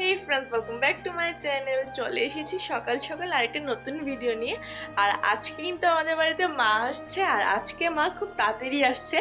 Hey friends welcome back to my channel চলে এসেছি সকাল সকাল আরেকটা নতুন ভিডিও নিয়ে। আর আজকে কিন্তু আমাদের বাড়িতে মা আসছে, আর আজকে মা খুব তাড়াতাড়ি আসছে।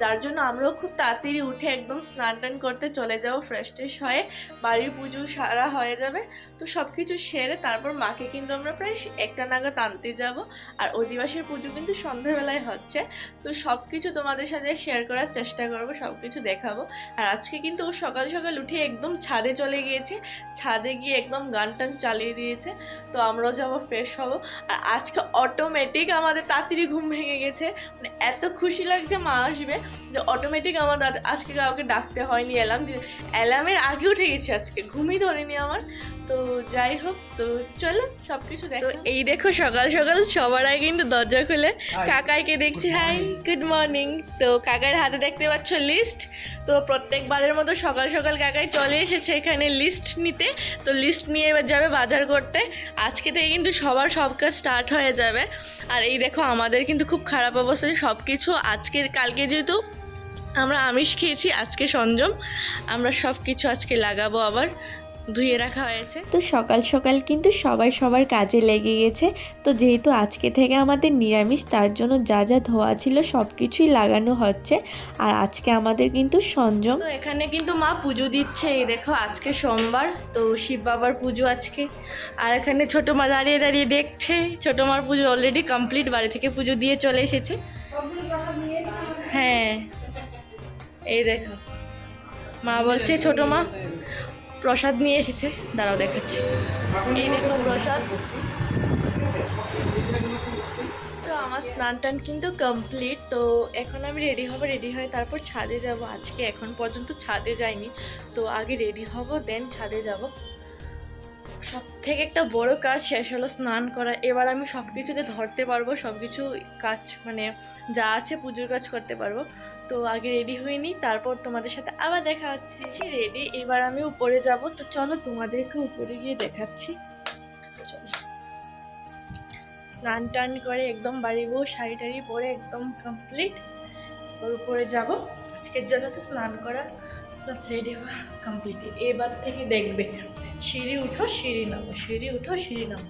যার জন্য আমরাও খুব তাড়াতাড়ি উঠে একদম স্নান টান করতে চলে যাব ফ্রেশ ট্রেশ হয়ে বাড়ির পুজো সারা হয়ে যাবে। তো সব কিছু সেরে তারপর মাকে কিন্তু আমরা প্রায় একটা নাগাদ আনতে যাব। আর অধিবাসীর পুজো কিন্তু সন্ধ্যাবেলায় হচ্ছে। তো সব কিছু তোমাদের সাথে শেয়ার করার চেষ্টা করব সব কিছু দেখাবো। আর আজকে কিন্তু ও সকাল সকাল উঠে একদম ছাদে চলে গিয়েছে। ছাদে গিয়ে একদম গান টান চালিয়ে দিয়েছে। তো আমরাও যাব ফ্রেশ হব। আর আজকে অটোমেটিক আমাদের তাড়াতাড়ি ঘুম ভেঙে গেছে। মানে এত খুশি লাগছে মা আসবে। যে অটোমেটিক আমার আজকে কাউকে ডাকতে হয়নি অ্যালার্ম দিয়ে অ্যালার্মের আগেও উঠে গেছি আজকে, ঘুমই ধরেনি আমার। তো যাই হোক তো চলো সব কিছু দেখো। এই দেখো সকাল সকাল সবার আগে কিন্তু দরজা খুলে। কাকাইকে দেখছি হাই গুড মর্নিং তো কাকার হাতে দেখতে পাচ্ছ লিস্ট তো প্রত্যেকবারের মতো সকাল সকাল কাকাই চলে এসেছে এখানে লিস্ট নিতে। তো লিস্ট নিয়ে এবার যাবে বাজার করতে। আজকে থেকে কিন্তু সবার সব কাজ স্টার্ট হয়ে যাবে। আর এই দেখো আমাদের কিন্তু খুব খারাপ অবস্থা সব কিছু আজকে কালকে যেহেতু আমরা আমিষ খেয়েছি আজকে সঞ্জম। আমরা সব কিছু আজকে লাগাবো আবার। ধুয়ে রাখা হয়েছে। তো সকাল সকাল কিন্তু সবাই সবার কাজে লেগে গেছে। তো যেহেতু আজকে থেকে আমাদের নিরামিষ তার জন্য যা যা ধোয়া ছিল সব কিছুই লাগানো হচ্ছে। আর আজকে আমাদের কিন্তু সংযম তো এখানে কিন্তু মা পুজো দিচ্ছে এই দেখো আজকে সোমবার তো শিব বাবার পুজো আজকে। আর এখানে ছোটো মা দাঁড়িয়ে দাঁড়িয়ে দেখছে ছোটো মার পুজো অলরেডি কমপ্লিট বাড়ি থেকে পুজো দিয়ে চলে এসেছে। হ্যাঁ এই দেখো। মা বলছে ছোটো মা প্রসাদ নিয়ে এসেছে। দাঁড়াও দেখাচ্ছি। এই দেখো প্রসাদ। তো আমার স্নান টান কিন্তু কমপ্লিট তো এখন আমি রেডি হব রেডি হয়ে তারপর ছাদে যাব। আজকে এখন পর্যন্ত ছাদে যাইনি, তো আগে রেডি হব দেন ছাদে যাব। সব থেকে একটা বড় কাজ শেষ হলো স্নান করা। এবার আমি সব কিছুতে ধরতে পারব সব কিছু কাজ মানে যা আছে পুজোর কাজ করতে পারব। তো আগে রেডি হইনি তারপর তোমাদের সাথে আবার দেখা হচ্ছে। রেডি এবার আমি উপরে যাব, তো চলো তোমাদেরকে উপরে গিয়ে দেখাচ্ছি। স্নান টান করে একদম বাড়ি বউ, শাড়ি টাড়ি পরে একদম কমপ্লিট উপরে যাব। আজকের জন্য তো স্নান করা প্লাস রেডি হওয়া কমপ্লিট এবার থেকে দেখবে। সিঁড়ি উঠো, সিঁড়ি নামো, সিঁড়ি উঠো, সিঁড়ি নামো।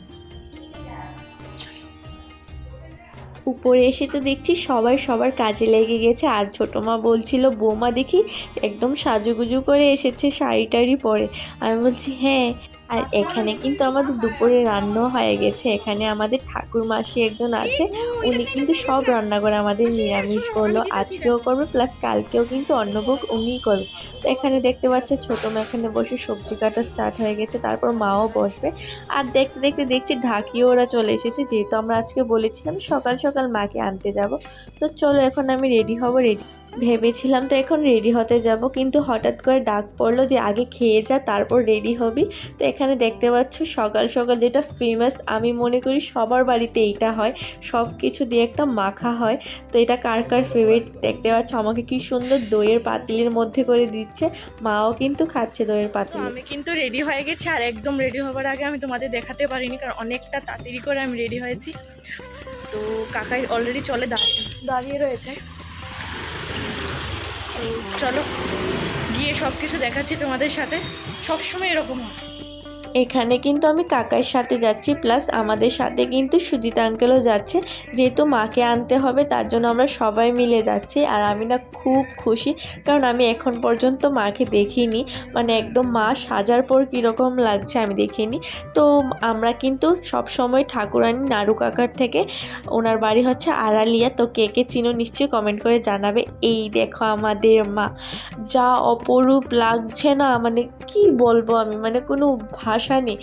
উপরে এসে তো দেখছি সবাই সবার কাজে লেগে গেছে। আর ছোটো মা বলছিল, বৌমা দেখি একদম সাজুগুজু করে এসেছে শাড়ি টাড়ি পরে। আমি বলছি হ্যাঁ। আর এখানে কিন্তু আমাদের দুপুরে রান্নাও হয়ে গেছে। এখানে আমাদের ঠাকুর মাসি একজন আছে, উনি কিন্তু সব রান্না করে আমাদের নিরামিষ করল, আজকেও করবে, প্লাস কালকেও কিন্তু অন্নভোগ উনিই করবে। তো এখানে দেখতে পাচ্ছে, ছোটো মা এখানে বসে সবজি কাটা স্টার্ট হয়ে গেছে, তারপর মাও বসবে। আর দেখতে দেখতে দেখছি ঢাকিও ওরা চলে এসেছে, যেহেতু আমরা আজকে বলেছিলাম সকাল সকাল মাকে আনতে যাব। তো চলো এখন আমি রেডি হব রেডি ভেবেছিলাম তো এখন রেডি হতে যাব, কিন্তু হঠাৎ করে ডাক পড়ল যে আগে খেয়ে যা, তারপর রেডি হবি। তো এখানে দেখতে পাচ্ছ সকাল সকাল যেটা ফেমাস আমি মনে করি সবার বাড়িতে এইটা হয়। সব কিছু দিয়ে একটা মাখা হয়। তো এটা কার কার ফেভারিট দেখতে পাচ্ছ আমাকে কি সুন্দর দইয়ের পাতিলের মধ্যে করে দিচ্ছে। মাও কিন্তু খাচ্ছে দইয়ের পাতিল। আমি কিন্তু রেডি হয়ে গেছি আর একদম রেডি হওয়ার আগে আমি তোমাদের দেখাতে পারিনি, কারণ অনেকটা তাড়াতাড়ি করে আমি রেডি হয়েছি। তো কাকাই অলরেডি চলে দাঁড়িয়ে দাঁড়িয়ে রয়েছে। তো চলো গিয়ে সব কিছু দেখাচ্ছি তোমাদের সাথে। সবসময় এরকম হয়। এখানে কিন্তু আমি কাকার সাথে যাচ্ছি প্লাস আমাদের সাথে কিন্তু সুজিত আঙ্কেলও যাচ্ছে। যেহেতু মাকে আনতে হবে, তার জন্য আমরা সবাই মিলে যাচ্ছি আর আমি না খুব খুশি, কারণ আমি এখন পর্যন্ত মাকে দেখিনি। মানে একদম মা সাজার পর কীরকম লাগছে আমি দেখিনি। তো আমরা কিন্তু সব সময় ঠাকুরানি নাড়ু কাকার থেকে, ওনার বাড়ি হচ্ছে আড়ালিয়া, তো কে কে চিনো নিশ্চয়ই কমেন্ট করে জানাবে। এই দেখো আমাদের মা, যা অপরূপ লাগছে না মানে কি বলব আমি? মানে কোনো ভাষা নেই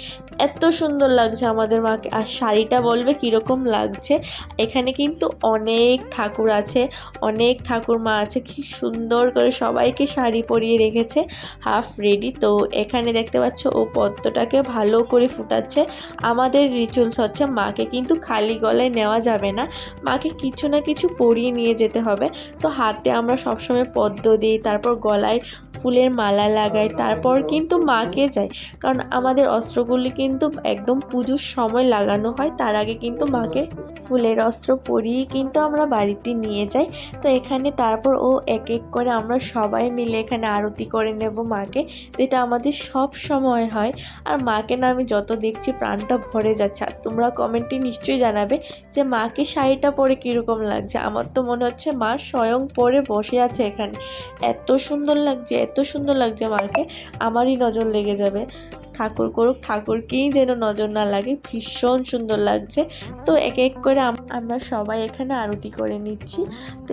এত সুন্দর লাগছে আমাদের মাকে। আর শাড়িটা বলবে কীরকম লাগছে। এখানে কিন্তু অনেক ঠাকুর আছে, অনেক ঠাকুর মা আছে। কি সুন্দর করে সবাইকে শাড়ি পরিয়ে রেখেছে, হাফ রেডি। তো এখানে দেখতে পাচ্ছ ও পদ্মটাকে ভালো করে ফুটাচ্ছে। আমাদের রিচুয়ালস হচ্ছে মাকে কিন্তু খালি গলায় নেওয়া যাবে না। মাকে কিছু না কিছু পরিয়ে নিয়ে যেতে হবে। তো হাতে আমরা সবসময় পদ্ম দিই, তারপর গলায় ফুলের মালা লাগাই তারপর কিন্তু মাকে যাই কারণ আমাদের অস্ত্রগুলি কিন্তু একদম পুজোর সময় লাগানো হয়, তার আগে কিন্তু মাকে ফুলের অস্ত্র পরিয়ে কিন্তু আমরা বাড়িতে নিয়ে যাই। তো এখানে তারপর ও এক এক করে আমরা সবাই মিলে এখানে আরতি করে নেব মাকে, যেটা আমাদের সব সময় হয়। আর মাকে না আমি যত দেখছি প্রাণটা ভরে যাচ্ছে। আর তোমরা কমেন্টে নিশ্চয়ই জানাবে যে মাকে শাড়িটা পরে কীরকম লাগছে। আমার তো মনে হচ্ছে মা স্বয়ং পরে বসে আছে এখানে। এত সুন্দর লাগছে এত সুন্দর লাগছে মাকে আমারই নজর লেগে যাবে। ঠাকুর করুক, ঠাকুরকেই যেন নজর না লাগে। ভীষণ সুন্দর লাগছে। তো এক এক করে আমরা সবাই এখানে আরতি করে নিচ্ছি। তো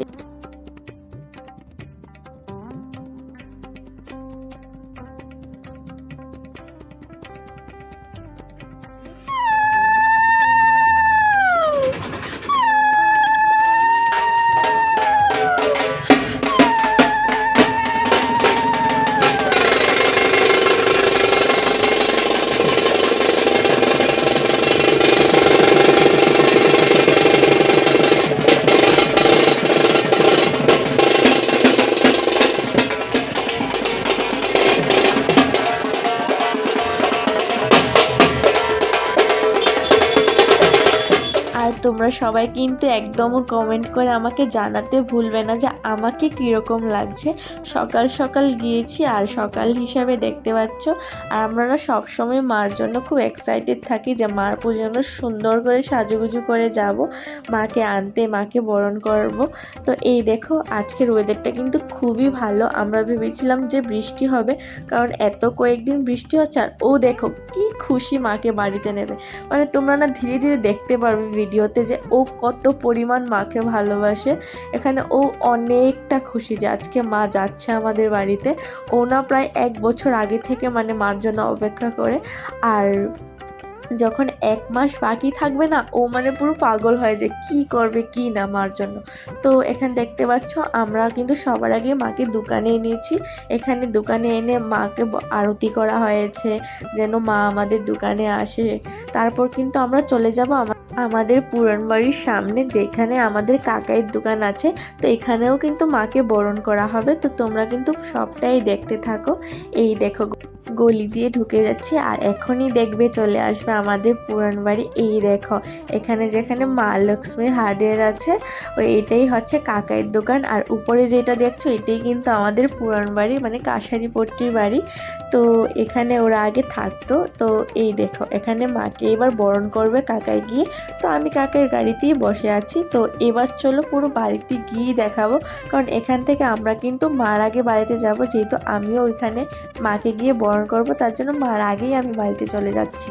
তোমরা সবাই কিন্তু একদমও কমেন্ট করে আমাকে জানাতে ভুলবে না যে আমাকে কীরকম লাগছে। সকাল সকাল গিয়েছি আর সকাল হিসাবে দেখতে পাচ্ছ আর আমরা না সবসময় মার জন্য খুব এক্সাইটেড থাকি যে মার পুজো সুন্দর করে সাজুগুজু করে যাব, মাকে আনতে, মাকে বরণ করব। তো এই দেখো, আজকের ওয়েদারটা কিন্তু খুবই ভালো। আমরা ভেবেছিলাম যে বৃষ্টি হবে, কারণ এত কয়েকদিন বৃষ্টি হচ্ছে আর ও দেখো কি খুশি মাকে বাড়িতে নেবে। মানে তোমরা না ধীরে ধীরে দেখতে পারবে ভিডিওতে যে ও কত পরিমাণ মাকে ভালোবাসে। এখানে ও অনেকটা খুশি যে আজকে মা যাচ্ছে আমাদের বাড়িতে। ও না প্রায় এক বছর আগে থেকে মানে মার জন্য অপেক্ষা করে। আর যখন এক মাস বাকি থাকবে না, ও মানে পুরো পাগল হয় যে কি করবে, কি না মার জন্য। তো এখানে দেখতে পাচ্ছ, আমরা কিন্তু সবার আগে মাকে দোকানে এনেছি। এখানে দোকানে এনে মাকে আরতি করা হয়েছে, যেন মা আমাদের দোকানে আসে। তারপর কিন্তু আমরা চলে যাব আমাদের পুরান বাড়ির সামনে যেখানে আমাদের কাকাইয়ের দোকান আছে, তো এখানেও কিন্তু মাকে বরণ করা হবে। তো তোমরা কিন্তু সবটাই দেখতে থাকো। এই দেখো, গলি দিয়ে ঢুকে যাচ্ছে আর এখনই দেখবে চলে আসবে আমাদের পুরান বাড়ি। এই দেখো, এখানে যেখানে মা লক্ষ্মীর হার্ডওয়্যার আছে, ওই এটাই হচ্ছে কাকাইয়ের দোকান। আর উপরে যেটা দেখছ, এটাই কিন্তু আমাদের পুরান বাড়ি মানে কাশারি পট্টির বাড়ি। তো এখানে ওরা আগে থাকতো। তো এই দেখো, এখানে মাকে এবার বরণ করবে কাকায় গিয়ে। তো আমি কাকের গাড়িতেই বসে আছি। তো এবার চলো পুরো বাড়িতে গিয়ে দেখাবো। কারণ এখান থেকে আমরা কিন্তু মার আগে বাড়িতে যাব, যেহেতু আমিও ওইখানে মাকে গিয়ে বরণ করব। তার জন্য মার আগেই আমি বাড়িতে চলে যাচ্ছি।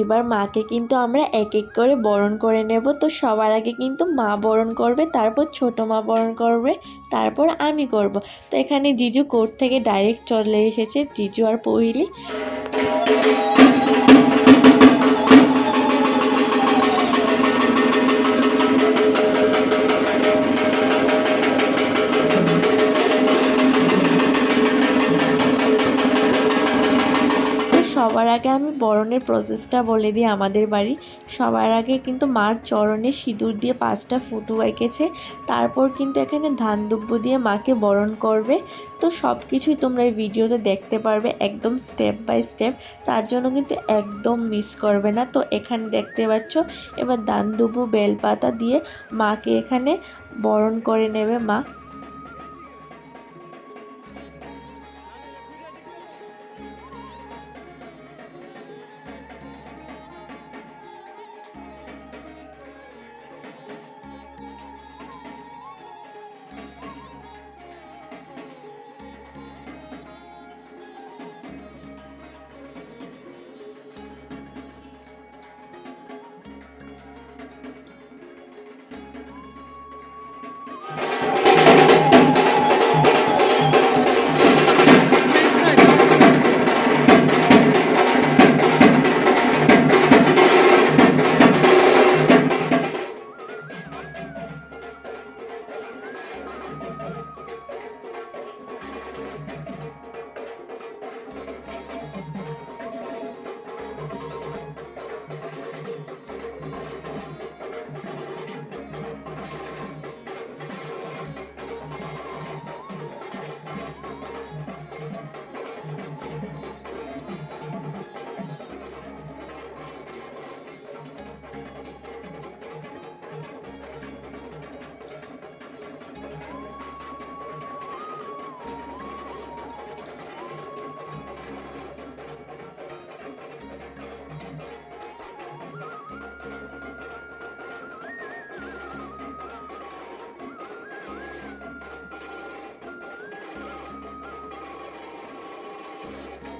এবার মাকে কিন্তু আমরা এক এক করে বরণ করে নেব। তো সবার আগে কিন্তু মা বরণ করবে, তারপর ছোট মা বরণ করবে, তারপর আমি করব। তো এখানে জিজু কোর্ট থেকে ডাইরেক্ট চলে এসেছে, জিজু আর পহিলি। সবার আগে আমি বরণের প্রসেসটা বলে দিই আমাদের বাড়ি। সবার আগে কিন্তু মার চরণে সিঁদুর দিয়ে পাঁচটা ফুটু এঁকেছে। তারপর কিন্তু এখানে ধান দুব্য দিয়ে মাকে বরণ করবে। তো সব কিছুই তোমরা এই ভিডিওতে দেখতে পারবে একদম স্টেপ বাই স্টেপ তার জন্য কিন্তু একদম মিস করবে না। তো এখানে দেখতে পাচ্ছ, এবার দান দুব্বু, বেলপাতা দিয়ে মাকে এখানে বরণ করে নেবে মা।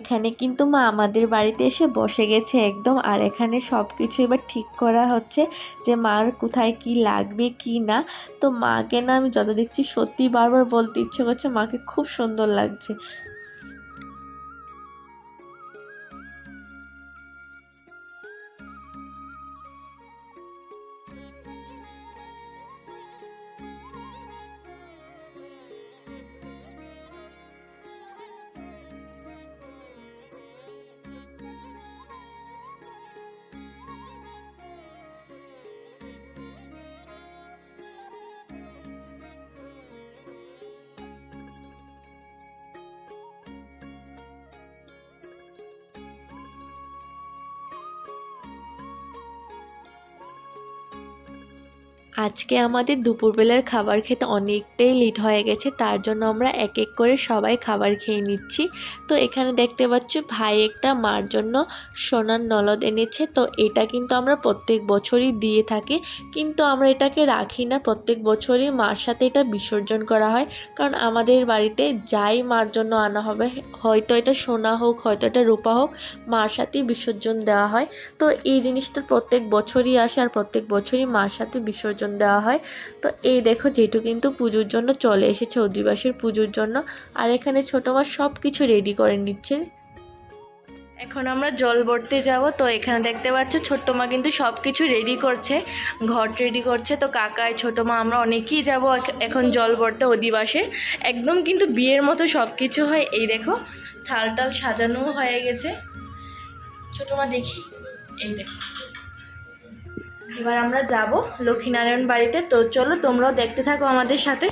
এখানে কিন্তু মা আমাদের বাড়িতে এসে বসে গেছে একদম। আর এখানে সব কিছু এবার ঠিক করা হচ্ছে যে মার কোথায় কি লাগবে, কি না। তো মাকে না আমি যত দেখছি সত্যি বারবার বলতে ইচ্ছে করছে মাকে খুব সুন্দর লাগছে। আজকে আমাদের দুপুরবেলার খাবার খেতে অনেকটাই লেট হয়ে গেছে, তার জন্য আমরা এক এক করে সবাই খাবার খেয়ে নিচ্ছি। তো এখানে দেখতে পাচ্ছ, ভাই একটা মার জন্য সোনার নলদ এনেছে। তো এটা কিন্তু আমরা প্রত্যেক বছরই দিয়ে থাকি, কিন্তু আমরা এটাকে রাখি না। প্রত্যেক বছরই মার সাথে এটা বিসর্জন করা হয়, কারণ আমাদের বাড়িতে যাই মার জন্য আনা হবে, হয়তো এটা সোনা হোক, হয়তো এটা রূপা হোক, মার সাথেই বিসর্জন দেওয়া হয়। তো এই জিনিসটা প্রত্যেক বছরই আসে আর প্রত্যেক বছরই মার সাথে বিসর্জন দেওয়া হয়। তো এই দেখো যেটু কিন্তু পুজোর জন্য চলে এসেছে, অধিবাসীর পুজোর জন্য, আর এখানে ছোটো মা সব কিছু রেডি করে নিচ্ছে। এখন আমরা জল ভরতে যাব, তো এখানে দেখতে পাচ্ছ ছোট্ট মা কিন্তু সব কিছু রেডি করছে ঘট রেডি করছে। তো কাকায় ছোট মা, আমরা অনেকেই যাব এখন জল ভরতে অধিবাসে। একদম কিন্তু বিয়ের মতো সব কিছু হয়। এই দেখো থাল টাল সাজানো হয়ে গেছে। ছোট মা দেখি, এই দেখো। এবার আমরা যাব লক্ষ্মীনারায়ণ বাড়িতে। তো চলো তোমরাও দেখতে থাকো আমাদের সাথে।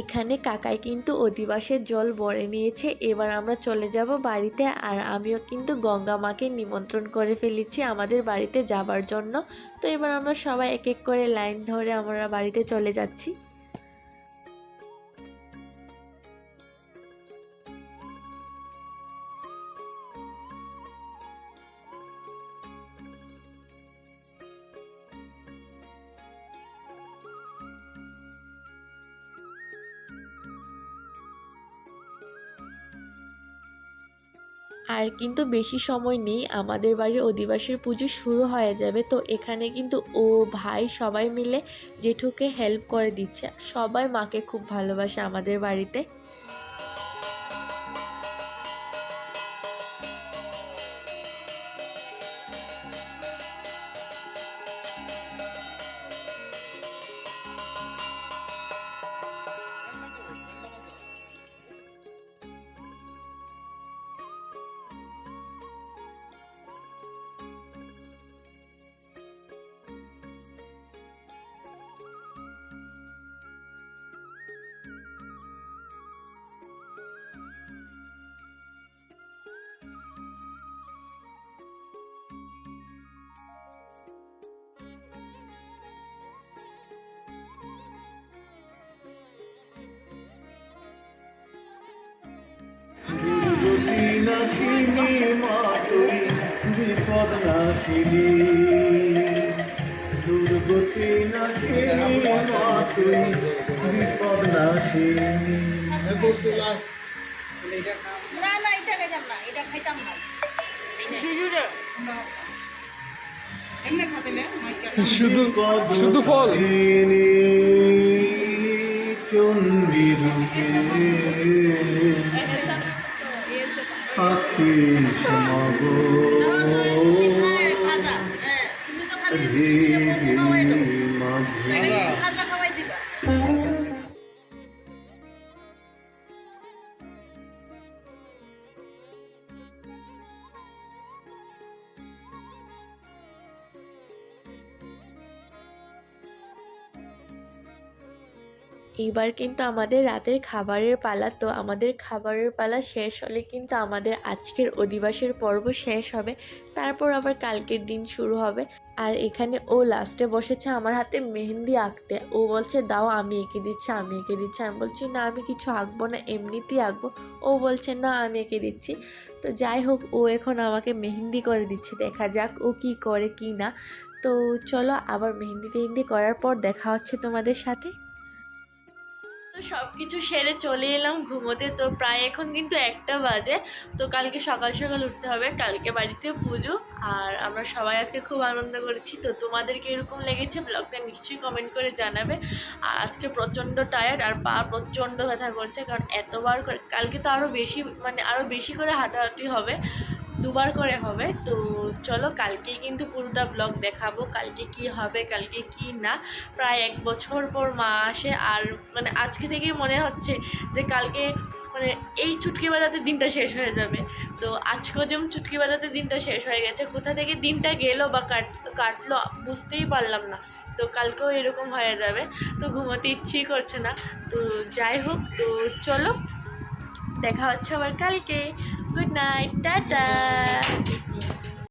এখানে কাকাই কিন্তু অধিবাসের জল ভরে নিয়েছে, এবার আমরা চলে যাব বাড়িতে আর আমিও কিন্তু গঙ্গা মাকে নিমন্ত্রণ করে ফেলেছি আমাদের বাড়িতে যাবার জন্য। তো এবার আমরা সবাই এক এক করে লাইন ধরে আমরা বাড়িতে চলে যাচ্ছি। আর কিন্তু বেশি সময় নেই, আমাদের বাড়ির অধিবাসীর পুজো শুরু হয়ে যাবে। তো এখানে কিন্তু ও ভাই সবাই মিলে জেঠুকে হেল্প করে দিচ্ছে। সবাই মাকে খুব ভালোবাসে আমাদের বাড়িতে। দুর্গতি নাশিনী মা তুই বিপদ নাশিনী না না এটা খাইতাম না এটা খাইতাম না এমনি খাতে নে শুধু শুধু ফল। খাজা হ্যাঁ তুমি তো খালি এইবার কিন্তু আমাদের রাতের খাবারের পালা, তো আমাদের খাবারের পালা শেষ হলে কিন্তু আমাদের আজকের অধিবাসের পর্ব শেষ হবে। তারপর আবার কালকের দিন শুরু হবে। আর এখানে ও লাস্টে বসেছে আমার হাতে মেহেন্দি আঁকতে। ও বলছে, দাও, আমি এঁকে দিচ্ছি, আমি এঁকে দিচ্ছি। আমি বলছি, না, আমি কিছু আঁকবো না, এমনিতেই আঁকবো। ও বলছে, না, আমি এঁকে দিচ্ছি। তো যাই হোক, ও এখন আমাকে মেহেন্দি করে দিচ্ছে। দেখা যাক ও কি করে কি না। তো চলো আবার মেহেন্দি টেহেন্দি করার পর দেখা হচ্ছে তোমাদের সাথে। তো সব কিছু সেরে চলে এলাম, ঘুমোতে তো প্রায় এখন কিন্তু একটা বাজে। তো কালকে সকাল সকাল উঠতে হবে, কালকে বাড়িতে পুজো। আর আমরা সবাই আজকে খুব আনন্দ করেছি। তো তোমাদেরকে এরকম লেগেছে ব্লগটা নিশ্চয়ই কমেন্ট করে জানাবে। আর আজকে প্রচণ্ড টায়ার্ড আর পা প্রচণ্ড ব্যথা করছে, কারণ এতবার কালকে তো আরও বেশি মানে আরও বেশি করে হাঁটাহাঁটি হবে। দুবার করে হবে। তো চলো কালকেই কিন্তু পুরোটা ব্লগ দেখাবো, কালকে কি হবে, কালকে কি না। প্রায় এক বছর পর মা আসে আর মানে আজকে থেকেই মনে হচ্ছে যে কালকে মানে এই চুটকি বাজাতে দিনটা শেষ হয়ে যাবে। তো আজকেও যেমন চুটকি বাজাতে দিনটা শেষ হয়ে গেছে, কোথা থেকে দিনটা গেলো বা কাট, কাটলো বুঝতেই পারলাম না। তো কালকেও এরকম হয়ে যাবে, তো ঘুমোতে ইচ্ছেই করছে না। তো যাই হোক, তো চলো, দেখা হচ্ছে আবার কালকে। Good night. Tata.